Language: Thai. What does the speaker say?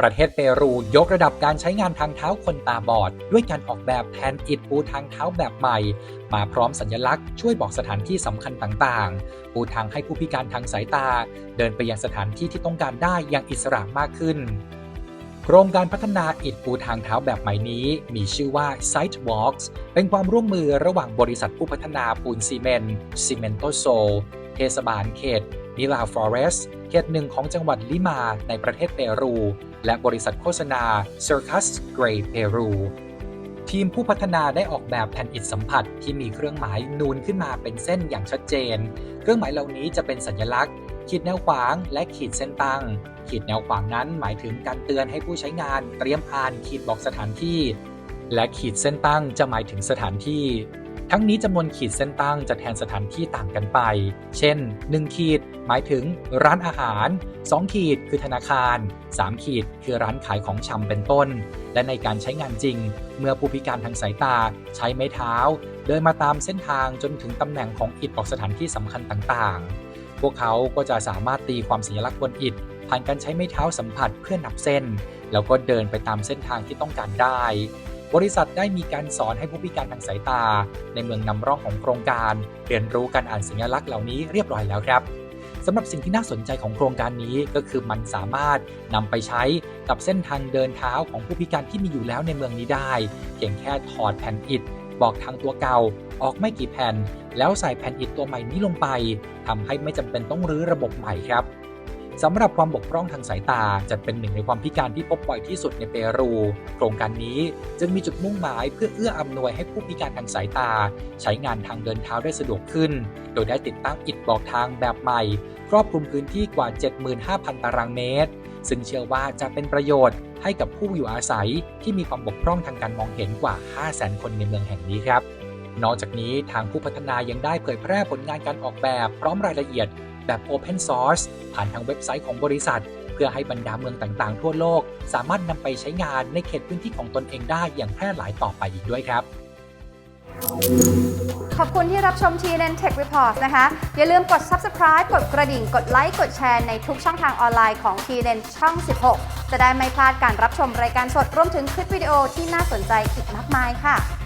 ประเทศเปรูยกระดับการใช้งานทางเท้าคนตาบอด ด้วยการออกแบบแผ่นอิฐปูทางเท้าแบบใหม่ มาพร้อมสัญลักษณ์ช่วยบอกสถานที่สำคัญต่างๆ ปูทางให้ผู้พิการทางสายตา เดินไปยังสถานที่ที่ต้องการได้อย่างอิสระมากขึ้น โครงการพัฒนาอิฐปูทางเท้าแบบใหม่นี้ มีชื่อว่า Sidewalks เป็นความร่วมมือระหว่างบริษัทผู้พัฒนาปูนซีเมนต์ซีเมนโตโซเทศบาลเขต มิลาฟลอเรสเขตหนึ่งของจังหวัดลิมาในประเทศเปรู และบริษัทโฆษณา Circus Gray Peru ทีมผู้พัฒนาได้ออกแบบแผ่นอิฐสัมผัสที่มีเครื่องหมายนูนขึ้นมาเป็นเส้นอย่างชัดเจน เครื่องหมายเหล่านี้จะเป็นสัญลักษณ์ ขีดแนวขวางและขีดเส้นตั้ง ขีดแนวขวางนั้นหมายถึงการเตือนให้ผู้ใช้งานเตรียมอ่านขีดบอกสถานที่ และขีดเส้นตั้งจะหมายถึงสถานที่ ทั้งนี้จำนวนขีดเส้นตั้งจะแทนสถานที่ต่างกันไป เช่น 1 ขีดหมายถึงร้านอาหาร 2 ขีดคือธนาคาร 3 ขีดคือร้านขายของชำเป็นต้น และในการใช้งานจริง เมื่อผู้พิการทางสายตาใช้ไม้เท้า เดินมาตามเส้นทางจนถึงตำแหน่งของอิฐบอกสถานที่สำคัญต่างๆ พวกเขาก็จะสามารถตีความสัญลักษณ์บนอิฐผ่านการใช้ไม้เท้าสัมผัสเพื่อนับเส้น แล้วก็เดินไปตามเส้นทางที่ต้องการได้ บริษัทได้มีการสอนให้ผู้พิการทางสายตา ในเมืองนำร่องของโครงการ เรียนรู้การอ่านสัญลักษณ์เหล่านี้เรียบร้อยแล้วครับสำหรับสิ่งที่น่าสนใจของโครงการนี้ก็คือมันสามารถนำไปใช้กับเส้นทางเดินเท้าของผู้พิการที่มีอยู่แล้วในเมืองนี้ได้ เพียงแค่ถอดแผ่นอิฐบอกทางตัวเก่าออกไม่กี่แผ่น แล้วใส่แผ่นอิฐตัวใหม่นี้ลงไปทำให้ไม่จำเป็นต้องรื้อระบบใหม่ครับ สำหรับความบกพร่องทางสายตาจัดเป็นหนึ่งในความพิการที่พบบ่อยที่สุดในเปรู โครงการนี้จึงมีจุดมุ่งหมายเพื่อเอื้ออำนวยให้ผู้พิการทางสายตา ใช้งานทางเดินเท้าได้สะดวกขึ้น โดยได้ติดตั้งอิฐบอกทางแบบใหม่ ครอบคลุมพื้นที่กว่า 75,000 ตารางเมตร ซึ่งเชื่อว่าจะเป็นประโยชน์ให้กับผู้อยู่อาศัยที่มีความบกพร่องทางการมองเห็นกว่า 500,000 คนในเมืองแห่งนี้ครับนอกจากนี้ทางผู้พัฒนายังได้เผยแพร่ผลงานการออกแบบ พร้อมรายละเอียด แบบ Open Source ผ่านทางเว็บไซต์ของบริษัท เพื่อให้บรรดาเมืองต่างๆ ทั่วโลก สามารถนำไปใช้งานในเขตพื้นที่ของตนเองได้อย่างแพร่หลายต่อไปอีกด้วยครับ ขอบคุณที่รับชม TNN Tech Report นะคะ อย่าลืมกด subscribe กดกระดิ่ง กดไลค์ กดแชร์ในทุกช่องทางออนไลน์ของ TNN ช่อง 16 จะได้ไม่พลาดการรับชมรายการสดรวมถึงคลิปวิดีโอที่น่าสนใจอีกมากมายค่ะ